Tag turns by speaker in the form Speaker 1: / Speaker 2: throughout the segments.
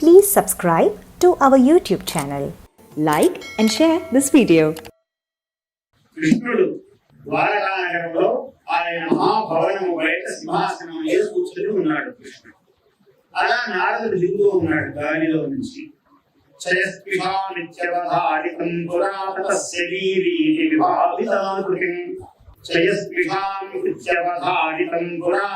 Speaker 1: Please subscribe to our YouTube channel. Like and share this video.
Speaker 2: కృష్ణుడు ద్వారకానగరంలో ఆయన మహాభవనము బయట సింహాసనం మీద కూర్చొని ఉన్నాడు కృష్ణుడు అలా నారదుడు దిగుతూ ఉన్నాడు గాలిలో నుంచి చయస్పృహామిత్యవధారితం పురాతస్య వీరీతి విభావితాకృతిం చయస్పృహామిత్యవధారితం పురా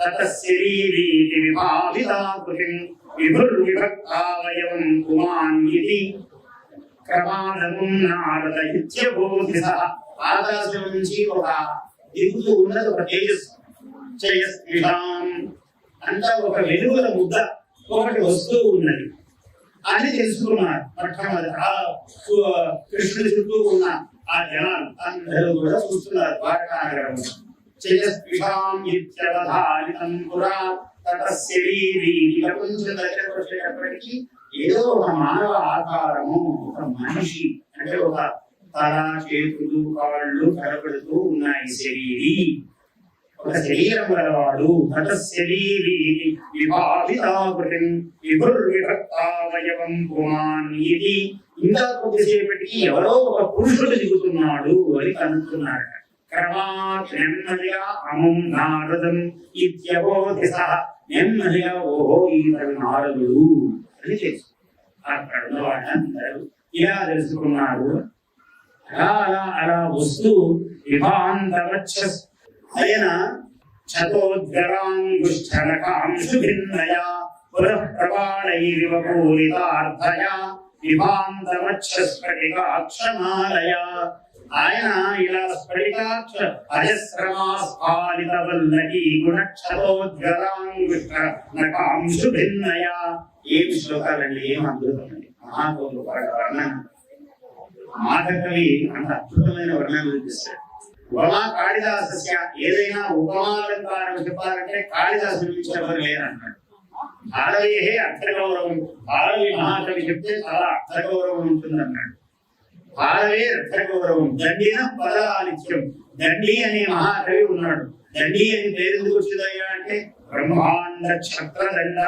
Speaker 2: తతస్య వీరీతి విభావితాకృతిం విభుర్విభక్తావయవం పుమాన్ ఇతి క్రమానము నారద ఇత్యబోధిత ఆకాశం నుంచి ఒక దిగుతూ ఉన్నది ఒక తేజస్ జయస్పృహాం అంతా ఒక వెలుగుల ముద్ద ఒకటి వస్తూ ఉన్నది। అని తెలుసుకున్నారు। మొట్టమొదటి ఆ కృష్ణుడి చుట్టూ ఉన్న ఆ జనాలు. అందరూ కూడా చూస్తున్నారు ద్వారకానగరంలో. జయస్పృహాం ఇత్యవధారితం పురా తతస్య ఏదో ఒక మానవ ఆకారము ఒక మనిషి అంటే ఒక తల చేతులు కాళ్ళు కనబడుతూ ఉన్నాయి శరీరి। ఒక శరీరం గలవాడు గత శరీరి విభావితాకృతిం విభుర్విభక్తావయవం పుమాన్ ఇది ఇంకా కొద్దిసేపటికి ఎవరో ఒక పురుషుడు దిగుతున్నాడు అని కనుక్కున్నాడు క్రమాత్ నెమ్మదిగా नारदम् నారదం ఇత్యబోధిస నెమ్మదిగా ఓహో ఈతడు నారదుడు అని తెలుసు అక్కడ ఉన్న ఇలా తెలుసుకున్నారు। అలా అలా అలా వస్తూ విభాంతవచ్చ ఆయన చతోద్గరాంగుష్ఠనకాంశుభిన్నయా పునః ప్రవాళైరివ పూరితార్థయా విభాంతవచ్చ స్ఫటికాక్షమాలయా ఆయన ఇలా స్ఫటికాక్ష అజస్రమాస్ఫాలిత వల్లకి గుణక్షతోద్గరాంగుష్ఠ నకాంశుభిన్నయా ఏమి శ్లోకాలండి? ఏం అద్భుతమండి? మహాకవులు వర్ణన. మాధకవి అంత అద్భుతమైన వర్ణన చూపిస్తాడు ఉపమా కాళిదాసస్య ఏదైనా ఉపమాలంకారం చెప్పాలంటే కాళిదాసు నుంచి ఎవరు లేరన్నాడు భారవీయే అర్థగౌరవం. భారవి మహాకవి చెప్తే చాలా అర్థగౌరవం ఉంటుందన్నాడు భారవే అర్థగౌరవం దండిన పదాలిత్యం దండి అనే మహాకవి ఉన్నాడు. దండి అని పేరు ఎందుకు వచ్చిందయ్యా అంటే బ్రహ్మాండ ఛత్రదండ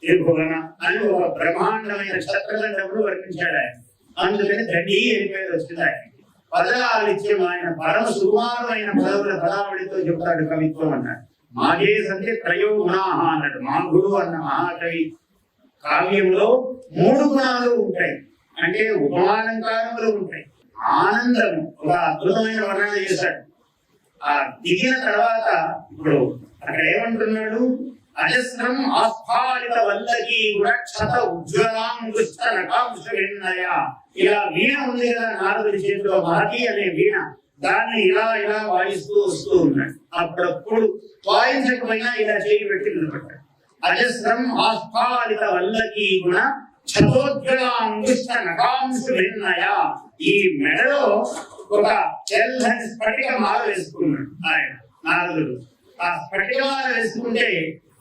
Speaker 2: త్రిభువన అని ఒక బ్రహ్మాండమైన ఛత్రదండములు వర్ణించాడు ఆయన. అందుకని దండి అని పేరు వచ్చింది ఆయన పదలాలిత్యం ఆయన పరమ సుమారమైన పదవుల పదావళితో చెప్తాడు కవిత్వం అన్నాడు. మాగే సంతే త్రయో గుణాహ అన్నాడు. మా గురువు అన్న మహాకవి కావ్యంలో మూడు గుణాలు ఉంటాయి. అంటే ఉపమాలంకారములు ఉంటాయి. ఆనందం ఒక అద్భుతమైన వర్ణన చేశాడు. ఆ దిగిన తర్వాత ఇప్పుడు అక్కడ ఏమంటున్నాడు? అజస్రం ఆస్ఫాలిత వల్లకి గుణక్షత ఉజ్వలాంగుష్ట నకాంశ విన్నయ ఇలా వీణ ఉంది కదా నారదుడి చేతిలో మహతి అనే వీణ. దాన్ని ఇలా ఇలా వాయిస్తూ వస్తూ ఉన్నాడు. అప్పుడప్పుడు వాయించకపోయినా ఇలా చేయి పెట్టి నిలబడ్డాడు. అజస్రం ఆస్ఫాలిత వల్లకి గుణ ఛతోజ్వలాంగుష్ట నకాంశ విన్నయ ఈ మెడలో ఒక తెల్లని స్ఫటిక మాల వేసుకున్నాడు ఆయన నారదుడు. ఆ స్ఫటిక మాల వేసుకుంటే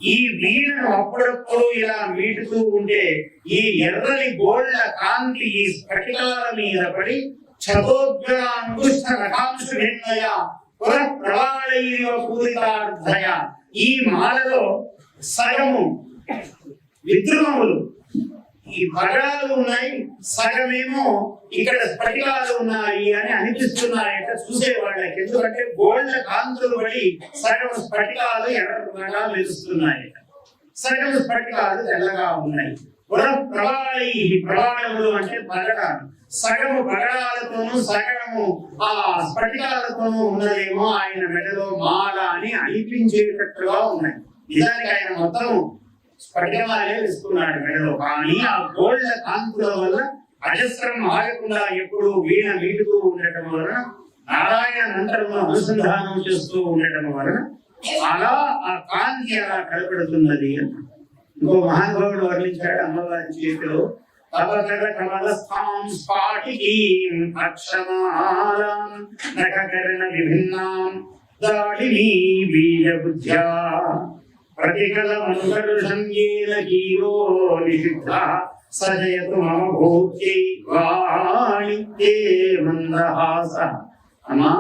Speaker 2: ఈ వీణను అప్పుడప్పుడు ఇలా మీటుతూ ఉంటే ఈ ఎర్రని గోళ్ళ కాంతి ఈ స్ఫటికాల మీద పడి చతోగ్రాంగుష్ట నకాంశ విన్నయ పుర పూరితార్థయ. ఈ మాలలో సగము విద్రుమములు ఈ భగాలు ఉన్నాయి సగమేమో ఇక్కడ స్ఫటికాలు ఉన్నాయి అని అనిపిస్తున్నాయట చూసేవాళ్ళకి. ఎందుకంటే గోల్డ్ కాంతులు పడి సగం స్ఫటికాలు ఎర్రగా మెరుస్తున్నాయట సగం స్ఫటికాలు తెల్లగా ఉన్నాయి. పుర ప్రవాళి ప్రవాళములు అంటే పగడాలు సగము పగడాలతోనూ సగము ఆ స్ఫటికాలతోనూ ఉన్నదేమో ఆయన మెడలో మాల అని అనిపించేటట్టుగా ఉన్నాయి. నిజానికి ఆయన మొత్తం స్ఫటికమాలే వేసుకున్నాడు మెడలో కానీ ఆ గోల్డ్ కాంతుల వల్ల అజస్రం ఆగకుండా ఎప్పుడు వీణ మీటుతూ ఉండటం వలన నారాయణ మంత్రము అనుసంధానం చేస్తూ ఉండటం వలన అలా ఆ కాంతి అలా కనపడుతున్నది ఇంకో మహానుభావుడు వర్ణించాడు అమ్మవారి చేతిలో విభిన్నాం దాడినీ బీజబుద్ధ్యా బుద్ధ్యా प्रतिकलमनुकर्षण्येन कीरो निषिद्धः సజయతు మమ భూత్యై వాణిత్యే మందహాస అమ్మా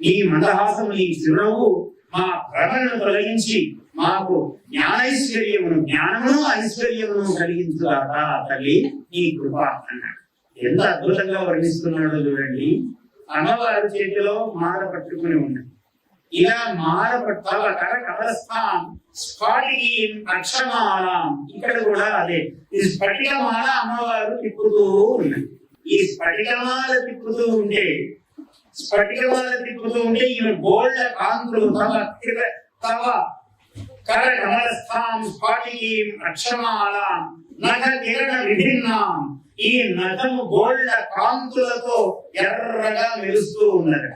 Speaker 2: నీ మందహాసము నీ చిరునవ్వు మా భ్రమను తొలగించి మాకు జ్ఞానైశ్వర్యమును జ్ఞానమును ఐశ్వర్యమును కలిగించుగాక తల్లి నీ కృప అన్నాడు ఎంత అద్భుతంగా వర్ణిస్తున్నాడో చూడండి అమ్మవారి చేతిలో మాల పట్టుకుని ఉన్నది ఇలా మాల పట్టాల కర కమలస్థాం స్ఫాటికి ఇక్కడ కూడా అదే. ఈ స్ఫటికమాల అమ్మవారు తిప్పుతూ ఉన్నది ఈ స్ఫటికమాల తిప్పుతూ ఉంటే స్ఫటికమాల తిప్పుతూ ఉంటే ఈమె గోళ్ళ కాంతులు తమ తిర తమ కర కమలస్థాం స్ఫాటికి అక్షమాలం నగ కిరణ విభిన్నాం. ఈ నగము గోళ్ళ కాంతులతో ఎర్రగా మెరుస్తూ ఉన్నదట.